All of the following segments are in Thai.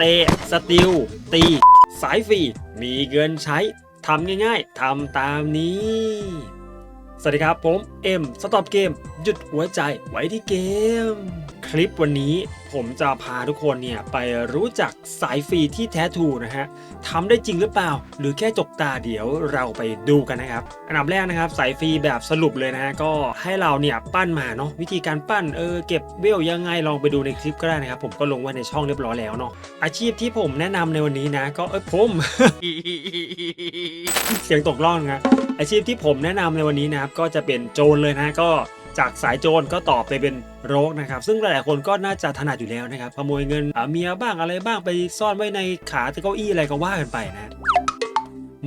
เตะสติล ตี สายฟรี มีเงินใช้ทำง่ายๆทำตามนี้ สวัสดีครับผมเอ็มสต็อปเกมหยุดหัวใจไว้ที่เกม คลิปวันนี้ผมจะพาทุกคนเนี่ยไปรู้จักสายฟรีที่แท้ทรูนะฮะทำได้จริงหรือเปล่า หรือแค่จกตาเดี๋ยวเราไปดูกันนะครับ อันดับแรกนะครับสายฟรีแบบสรุปเลยนะฮะก็ให้เราเนี่ยปั้นมาเนาะวิธีการปั้นเออเก็บเวลยังไงลองไปดูในคลิปก็ได้นะครับผมก็ลงไว้ในช่องเรียบร้อยแล้วเนาะอาชีพที่ผมแนะนำในวันนี้นะ ก็เออผมเสียงตกล่องนะ อาชีพที่ผมแนะนำในวันนี้นะครับก็จะเป็นโจรเลยนะก็จากสายโจรก็ตอบไปเป็นโรคนะครับ ซึ่งหลายๆคนก็น่าจะถนัดอยู่แล้วนะครับขโมยเงินอ่าเมียบ้างอะไรบ้างไปซ่อนไว้ในขาตะเก้าอี้อะไรก็ว่ากันไปนะ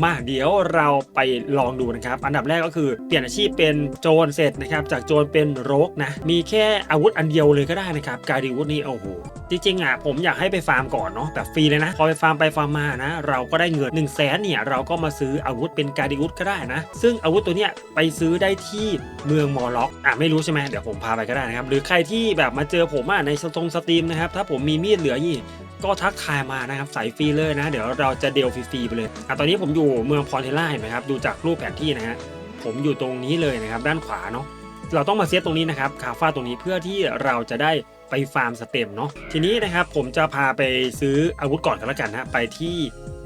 มาเดี๋ยวเราไปลองดูนะครับ อันดับแรกก็คือเปลี่ยนอาชีพเป็นโจรเสร็จนะครับ จากโจรเป็นโรคนะ มีแค่อาวุธอันเดียวเลยก็ได้นะครับ การีวุธนี่โอ้โห จริงๆอะผมอยากให้ไปฟาร์มก่อนเนาะแบบฟรีเลยนะ พอไปฟาร์มไปฟาร์มมานะ เราก็ได้เงิน1นึ่งแสนเนี่ย เราก็มาซื้ออาวุธเป็นการีวุธก็ได้นะ ซึ่งอาวุธตัวเนี้ยไปซื้อได้ที่เมืองมอล็อกอะไม่รู้ใช่ไหมเดี๋ยวผมพาไปก็ได้นะครับ หรือใครที่แบบมาเจอผมอะในสตรงสตรีมนะครับ ถ้าผมมีมีดเหลือยี่ ก็ทักทายมานะครับใส่ฟรีเลยนะ เดี๋ยวเราจะเดลฟรีๆไปเลยอะตอนนี้ผมอยู่เมืองพรเทล่าเห็นไหมครับดูจากรูปแผนที่นะฮะผมอยู่ตรงนี้เลยนะครับด้านขวาเนาะเราต้องมาเซตตรงนี้นะครับคาฟ้าตรงนี้เพื่อที่เราจะได้ไปฟาร์มสเต็มเนาะทีนี้นะครับผมจะพาไปซื้ออาวุธก่อนกันแล้วกันนะไปที่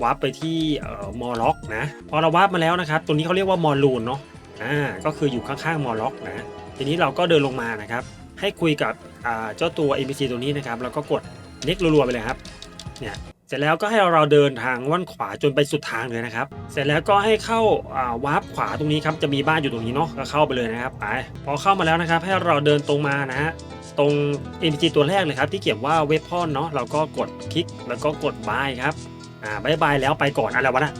วาร์ปไปที่ออมอล็อกนะพอเราวาร์ปมาแล้วนะครับตรงนี้เขาเรียกว่ามอลลูนเนาะอ่าก็คืออยู่ข้างๆมอล็อกนะทีนี้เราก็เดินลงมานะครับให้คุยกับเจ้าตัว NPC ตัวนี้นะครับแล้วก็กด เน็กรัวๆไปเลยครับเนี่ยเสร็จแล้วก็ให้เราเดินทางว่านขวาจนไปสุดทางเลยนะครับ เสร็จแล้วก็ให้เข้าวาร์ปขวาตรงนี้ครับจะมีบ้านอยู่ตรงนี้เนาะก็เข้าไปเลยนะครับไปพอเข้ามาแล้วนะครับ ให้เราเดินตรงมานะฮะตรง NPC ตัวแรกเลยครับที่เขียนว่าเวพอนเนาะเราก็กดคลิกแล้วก็กดบายครับอ่าบายบายแล้วไปก่อนอะไรวะนะ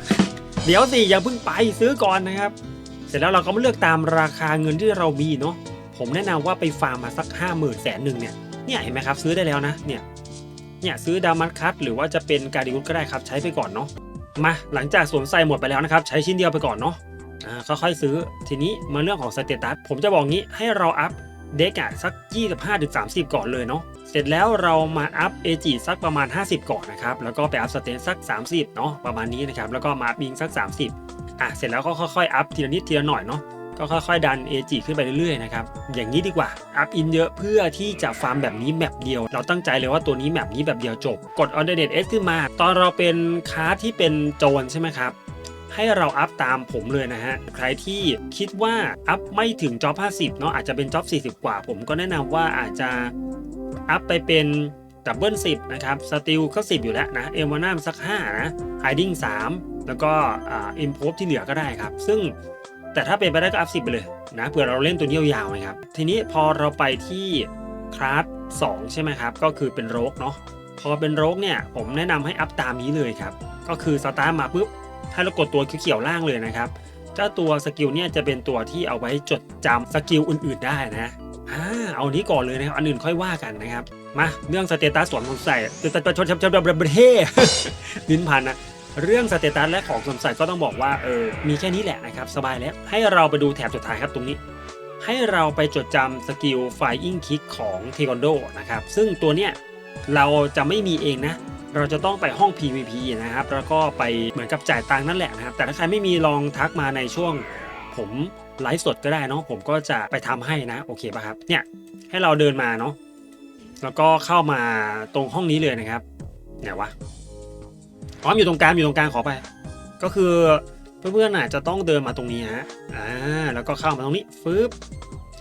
เดี๋ยวสิอย่าเพิ่งไปซื้อก่อนนะครับ เสร็จแล้วเราก็มาเลือกตามราคาเงินที่เรามีเนาะผมแนะนำว่าไปฟาร์มมาสักห้าหมื่นแสนหนึ่งเนี่ยเนี่ยเห็นไหมครับซื้อได้แล้วนะเนี่ย เนี่ยซื้อดามัสคัตหรือว่าจะเป็นการดิวุฒก็ได้ครับใช้ไปก่อนเนาะมาหลังจากสวมใส่หมดไปแล้วนะครับ ใช้ชิ้นเดียวไปก่อนเนาะอ่าค่อยๆซื้อทีนี้มาเรื่องของสเตตัสผมจะบอกงี้ให้เราอัพเด็กอะสัก 25-30 ก่อนเลยเนาะเสร็จแล้วเรามาอัพเอจิสักประมาณ 50 ก่อนนะครับแล้วก็ไปอัพสเตตสัก 30เนาะประมาณนี้นะครับแล้วก็มาอัพบิงสัก 30อะเสร็จแล้วก็ค่อยๆอัพทีละนิดทีละหน่อยเนาะ ก็ค่อยๆ ดัน AG ขึ้นไปเรื่อยๆนะครับ อย่างนี้ดีกว่า อัพอินเยอะเพื่อที่จะฟาร์มแบบนี้แมปเดียว เราตั้งใจเลยว่าตัวนี้แมปนี้แบบเดียวจบ กด on the net S ขึ้นมา ตอนเราเป็นคาร์ที่เป็นโจรใช่ไหมครับ ให้เราอัพตามผมเลยนะฮะ ใครที่คิดว่าอัพไม่ถึงจ็อบ50 เนาะอาจจะเป็นจ็อบ40 กว่า ผมก็แนะนำว่าอาจจะอัพไปเป็นดับเบิล10นะครับ สติลก็ 10 อยู่แล้วนะ เอวานามสัก 5 นะไฮดิ้ง3แล้วก็อ่าอิมพฟที่เหลือก็ได้ครับ ซึ่ง แต่ถ้าเป็นไปได้ก็อัพ10ไปเลยนะเผื่อเราเล่นตัวนี้ยาวๆนะครับ ทีนี้พอเราไปที่คลาส2ใช่ไหมครับ ก็คือเป็นโรกเนาะพอเป็นโรกเนี่ยผมแนะนำให้อัพตามนี้เลยครับ ก็คือสตาร์มาปุ๊บให้เรากดตัวเขียวๆล่างเลยนะครับเจ้าตัวสกิลเนี่ยจะเป็นตัวที่เอาไว้จดจำสกิลอื่นๆได้นะอ่าเอานี้ก่อนเลยนะครับอันอื่นค่อยว่ากันนะครับมาเรื่องสเตตัสสวมใส่สเตตัสชนชับชับประเทศลิ้นพันนะ เรื่องสเตตัสและของสวมใส่ก็ต้องบอกว่าเออมีแค่นี้แหละนะครับสบายแล้วให้เราไปดูแถบสุดท้ายครับตรงนี้ ให้เราไปจดจำสกิล Flying Kick ของเทควันโดนะครับซึ่งตัวเนี้ยเราจะไม่มีเองนะเราจะต้องไปห้อง PVP นะครับ แล้วก็ไปเหมือนกับจ่ายตังค์นั่นแหละนะครับ แต่ถ้าใครไม่มีลองทักมาในช่วง ผมไลฟ์สดก็ได้เนาะ ผมก็จะไปทำให้นะ โอเคป่ะครับ เนี่ย ให้เราเดินมาเนาะ แล้วก็เข้ามาตรงห้องนี้เลยนะครับ ไหนวะ อ๋อมอยู่ตรงกลางอยู่ตรงกลางขอไป ก็คือเพื่อนๆน่ะจะต้องเดินมาตรงนี้ฮะอ่าแล้วก็เข้ามาตรงนี้ฟึบ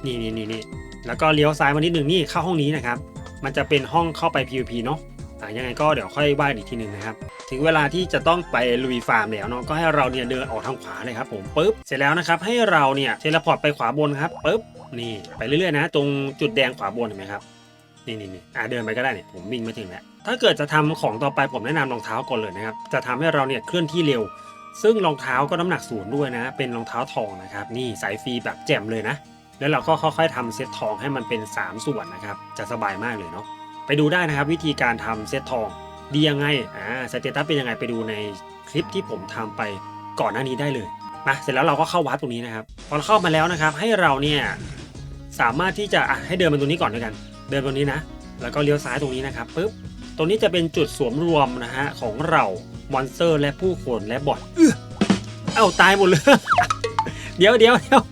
นี่นี่นี่นี่แล้วก็เลี้ยวซ้ายมานิดหนึ่งนี่เข้าห้องนี้นะครับ มันจะเป็นห้องเข้าไป PVP เนาะอ่ายังไงก็เดี๋ยวค่อยว่าอีกทีหนึ่งนะครับ ถึงเวลาที่จะต้องไปลุยฟาร์มแล้วเนาะก็ให้เราเนี่ยเดินออกทางขวาเลยครับผมปึ๊บเสร็จแล้วนะครับให้เราเนี่ยเทเลพอร์ตไปขวาบนครับปึ๊บนี่ไปเรื่อยๆนะ ตรงจุดแดงขวาบนเห็นไหมครับ นี่นี่นี่อ่าเดินไปก็ได้เนี่ยผมวิ่งมาถึงแล้วถ้าเกิดจะทำของต่อไปผมแนะนำรองเท้าก่อนเลยนะครับ จะทำให้เราเนี่ยเคลื่อนที่เร็ว ซึ่งรองเท้าก็น้ำหนักศูนย์ด้วยนะ เป็นรองเท้าทองนะครับ นี่สายฟรีแบบแจ่มเลยนะ แล้วเราก็ค่อยๆทำเซตทองให้มันเป็น 3 ส่วนนะครับ จะสบายมากเลยเนาะ ไปดูได้นะครับ วิธีการทำเซตทองดียังไง อ่าสเตตัสเป็นยังไงไปดูในคลิปที่ผมทำไปก่อนหน้านี้ได้เลย มาเสร็จแล้วเราก็เข้าวัดตรงนี้นะครับ พอเราเข้ามาแล้วนะครับ ให้เราเนี่ยสามารถที่จะอะให้เดินมาตรงนี้ก่อนด้วยกัน เดินตรงนี้นะ แล้วก็เลี้ยวซ้ายตรงนี้นะครับปุ๊บตรงนี้จะเป็นจุดสวมรวมนะฮะของเรามอนสเตอร์ และผู้คนและบอทเอื้อเอาตายหมดเลย เดี๋ยวเดี๋ยวเดี๋ยว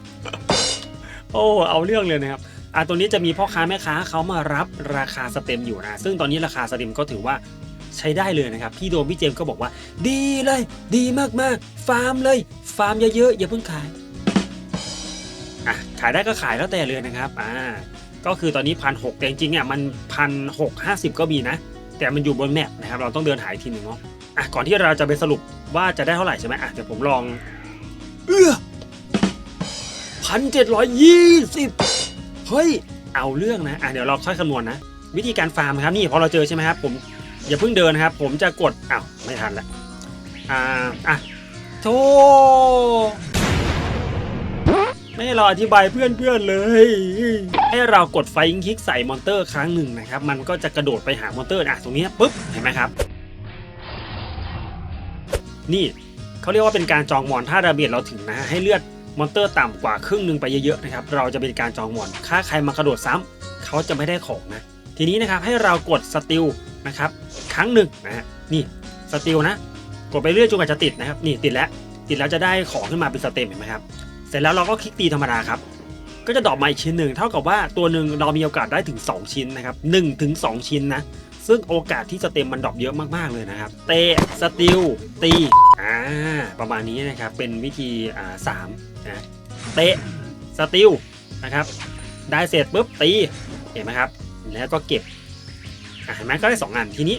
โอ้เอาเรื่องเลยนะครับอะตัวนี้จะมีพ่อค้าแม่ค้าเขามารับราคาสเต็มอยู่นะซึ่งตอนนี้ราคาสเต็มก็ถือว่าใช้ได้เลยนะครับ พี่โดมพี่เจมส์ก็บอกว่า ดีเลย ดีมากๆ ฟาร์มเลย ฟาร์มเยอะๆอย่าเพิ่งขายอะขายได้ก็ขายแล้วแต่เลยนะครับอ่า ก็คือตอนนี้พันหกแต่จริงๆอะมันพันหกห้าสิบก็มีนะ แต่มันอยู่บนแมปนะครับ เราต้องเดินหายทีหนึ่งเนาะอะก่อนที่เราจะไปสรุปว่าจะได้เท่าไหร่ใช่ไหมอะเดี๋ยวผมลอง เอื้อพันเจ็ดร้อยยี่สิบเฮ้ย เอาเรื่องนะ อะเดี๋ยวเราค่อยคำนวณนะวิธีการฟาร์มครับนี่พอเราเจอใช่ไหมครับ ผมอย่าเพิ่งเดินนะครับ ผมจะกดอ้าวไม่ทันละอ่าอะโธ่ ไม่ให้เราอธิบายเพื่อนๆเลย ให้เรากดไฟยิงคลิกใส่มอนเตอร์ครั้งหนึ่งนะครับ มันก็จะกระโดดไปหามอนเตอร์อะตรงนี้ปุ๊บเห็นไหมครับ นี่เขาเรียกว่าเป็นการจองมอนถ้าดาเมจเราถึงนะให้เลือดมอนเตอร์ต่ำกว่าครึ่งหนึ่งไปเยอะๆนะครับเราจะเป็นการจองมอนถ้าใครมากระโดดซ้ำเขาจะไม่ได้ของนะ ทีนี้นะครับให้เรากดสติลนะครับครั้งหนึ่งนะฮะนี่สติลนะ กดไปเรื่อยจนกว่าจะติดนะครับ นี่ติดแล้วติดแล้วจะได้ของขึ้นมาเป็นสเต็มเห็นไหมครับ เสร็จแล้วเราก็คลิกตีธรรมดาครับ ก็จะดรอปมาอีกชิ้นหนึ่งเท่ากับว่าตัวหนึ่งเรามีโอกาสได้ถึง 2 ชิ้นนะครับ1ถึง2ชิ้นนะ ซึ่งโอกาสที่สเต็มมันดรอปเยอะมากๆเลยนะครับ เตะสติลตีอ่าประมาณนี้นะครับเป็นวิธีอ่าสามนะเตะสติลนะครับ ได้เสร็จปุ๊บตีเห็นไหมครับ แล้วก็เก็บเห็นไหมก็ได้สองอันทีนี้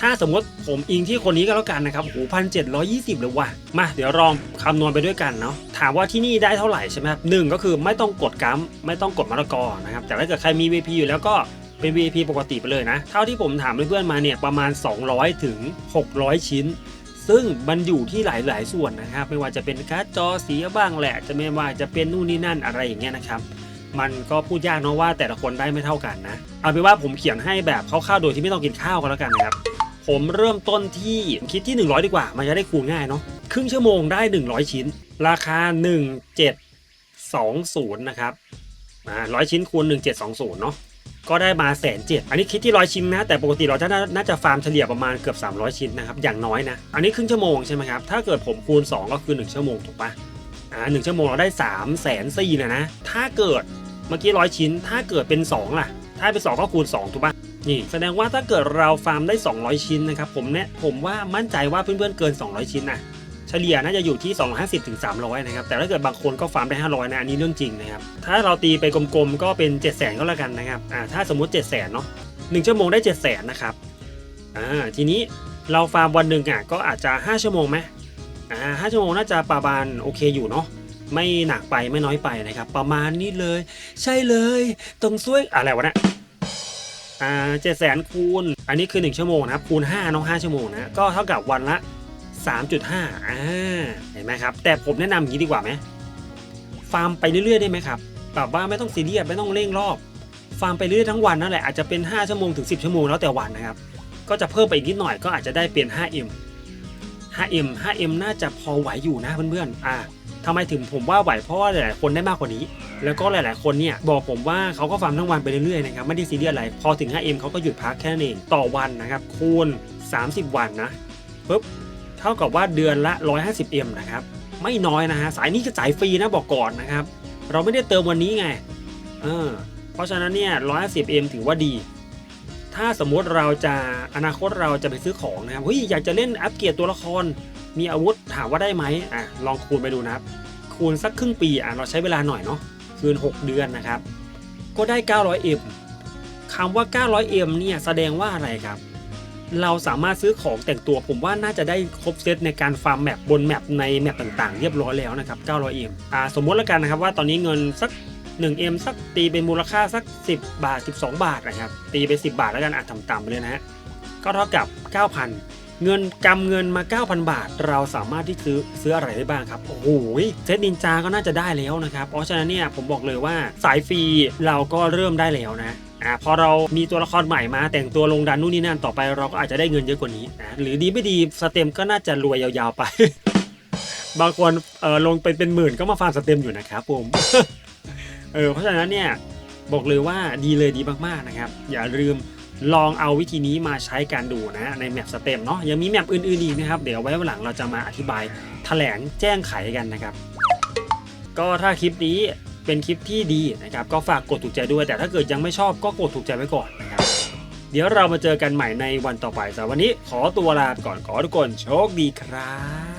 ถ้าสมมติผมอิงที่คนนี้ก็แล้วกันนะครับโหพันเจ็ดร้อยี่สิบเลยว่ะ มาเดี๋ยวลองคำนวณไปด้วยกันเนาะ ถามว่าที่นี่ได้เท่าไหร่ใช่ไหมครับหนึ่งก็คือไม่ต้องกดกัมไม่ต้องกดมะละกอนะครับ แต่ถ้าเกิดใครมี VP อยู่แล้วก็เป็น VIP ปกติไปเลยนะ เท่าที่ผมถามเพื่อนๆมาเนี่ยประมาณ 200 ถึง 600 ชิ้น ซึ่งมันอยู่ที่หลายๆส่วนนะครับ ไม่ว่าจะเป็นการ์ดจอเสียบ้างแหละ จะไม่ว่าจะเป็นนู่นนี่นั่นอะไรอย่างเงี้ยนะครับ มันก็พูดยากเนาะว่าแต่ละคนได้ไม่เท่ากันนะ เอาเป็นว่าผมเขียนให้แบบคร่าวๆโดยที่ไม่ต้องกินข้าวกันแล้วกันนะครับ ผมเริ่มต้นที่คิดที่ 100 ดีกว่า มันจะได้คูณง่ายเนาะครึ่งชั่วโมงได้ 100 ชิ้น ราคา 1720 นะครับอ่า100ชิ้นคูณ 1720 เนาะก็ได้มาแสนเจ็ดอันนี้คิดที่ร้อยชิ้นนะ แต่ปกติเราจะน่านาจะฟาร์มเฉลี่ยประมาณเกือบ 300 ชิ้นนะครับ อย่างน้อยนะ อันนี้ครึ่งชั่วโมงใช่ไหมครับ ถ้าเกิดผมคูณ 2 ก็คือ 1 ชั่วโมงถูกปะอ่าหนึ่งชั่วโมงเราได้3ามแสนสี่นะนะ ถ้าเกิดเมื่อกี้ร้อยชิ้น ถ้าเกิดเป็น 2 ล่ะ ถ้าเป็น 2 ก็คูณ 2 ถูกปะ นี่แสดงว่าถ้าเกิดเราฟาร์มได้ 200 ชิ้นนะครับผมเนี่ยผมว่ามั่นใจว่าเพื่อนๆเกิน 200 ชิ้นนะเฉลี่ยน่าจะอยู่ที่ 250ถึง300 นะครับ แต่ถ้าเกิดบางคนก็ฟาร์มได้ 500 นะ อันนี้เรื่องจริงนะครับ ถ้าเราตีไปกลมๆ ก็เป็น 7 0 0 0 0 0ก็แล้วกันนะครับ อ่า ถ้าสมมติ 7 0 0 0 0 0เนาะ1ชั่วโมงได้7 0 0 0 0 0นะครับ อ่า ทีนี้เราฟาร์มวันหนึ่งอะ ก็อาจจะ 5 ชั่วโมงไหมอ่า5ชั่วโมงน่าจะประมาณโอเคอยู่เนาะ ไม่หนักไปไม่น้อยไปนะครับ ประมาณนี้เลย ใช่เลย ตรงช่วยอะไรวะเนี่ย อ่าเจ็ดแสนคูณ อันนี้คือ 1 ชั่วโมงนะครับ คูณ5เนาะ5ชั่วโมงนะ ก็เท่ากับวันละ 3.5อ่าเห็นไหมครับ แต่ผมแนะนำอย่างนี้ดีกว่าไหมฟาร์มไปเรื่อยๆได้ไหมครับแบบว่าไม่ต้องซีเรียสไม่ต้องเร่งรอบ ฟาร์มไปเรื่อยทั้งวันนั่นแหละอาจจะเป็น 5 ชั่วโมงถึง 10 ชั่วโมงแล้วแต่วันนะครับ ก็จะเพิ่มไปอีกนิดหน่อยก็อาจจะได้เป็น 5M 5M 5M น่าจะพอไหวอยู่นะเพื่อนๆอ่า ทำไมถึงผมว่าไหวเพราะว่าหลายๆคนได้มากกว่านี้ แล้วก็หลาย ๆ คนเนี่ยบอกผมว่าเขาก็ฟาร์มทั้งวันไปเรื่อยๆนะครับไม่ได้ซีเรียสอะไร พอถึง 5M เขาก็หยุดพักแค่นั้นเองต่อวันนะครับคูณ 30 วันนะปุ๊บเท่ากับว่าเดือนละ 150M นะครับไม่น้อยนะฮะสายนี้ก็จ่ายฟรีนะบอกก่อนนะครับเราไม่ได้เติมวันนี้ไงเออเพราะฉะนั้นเนี่ย 150M ถือว่าดี ถ้าสมมติเราจะอนาคตเราจะไปซื้อของนะครับเฮ้ยอยากจะเล่นอัปเกรดตัวละคร มีอาวุธถามว่าได้ไหมอะลองคูณไปดูนะครับ คูณสักครึ่งปีอะเราใช้เวลาหน่อยเนาะคืน 6 เดือนนะครับ ก็ได้ 900M คำว่า 900M เนี่ยแสดงว่าอะไรครับ เราสามารถซื้อของแต่งตัวผมว่าน่าจะได้ครบเซตในการฟาร์มแมปบนแมปในแมปต่างๆ เรียบร้อยแล้วนะครับ 900M อ่าสมมติแล้วกันนะครับว่าตอนนี้เงินสัก 1M สักตีเป็นมูลค่าสัก 10 บาท 12 บาทนะครับตีไป 10 บาทแล้วกันอะต่ำๆไปเลยนะฮะก็เท่ากับ 9,000 เงินกำเงินมา 9,000 บาท เราสามารถที่ซื้อซื้ออะไรได้บ้างครับ โอ้โหเซตนินจาก็น่าจะได้แล้วนะครับ เพราะฉะนั้นเนี่ยผมบอกเลยว่าสายฟรีเราก็เริ่มได้แล้วนะอ่าพอเรามีตัวละครใหม่มาแต่งตัวลงดันนู่นนี่นั่นต่อไปเราก็อาจจะได้เงินเยอะกว่านี้นะหรือดีไม่ดีสเต็มก็น่าจะรวยยาวๆไป บางคนเออลงไปเป็นหมื่นก็มาฟาร์มสเต็มอยู่นะครับผมเออเพราะฉะนั้นเนี่ยบอกเลยว่าดีเลยดีมากๆนะครับ อย่าลืม ลองเอาวิธีนี้มาใช้การดูนะในแมปสเต็มเนาะยังมีแมปอื่นๆอีกนะครับ เดี๋ยวไว้วันหลังเราจะมาอธิบายแถลงแจ้งไขกันนะครับ ก็ถ้าคลิปนี้เป็นคลิปที่ดีนะครับก็ฝากกดถูกใจด้วย แต่ถ้าเกิดยังไม่ชอบก็กดถูกใจไว้ก่อนนะครับ เดี๋ยวเรามาเจอกันใหม่ในวันต่อไปสำหรับวันนี้ขอตัวลาไปก่อนขอทุกคนโชคดีครับ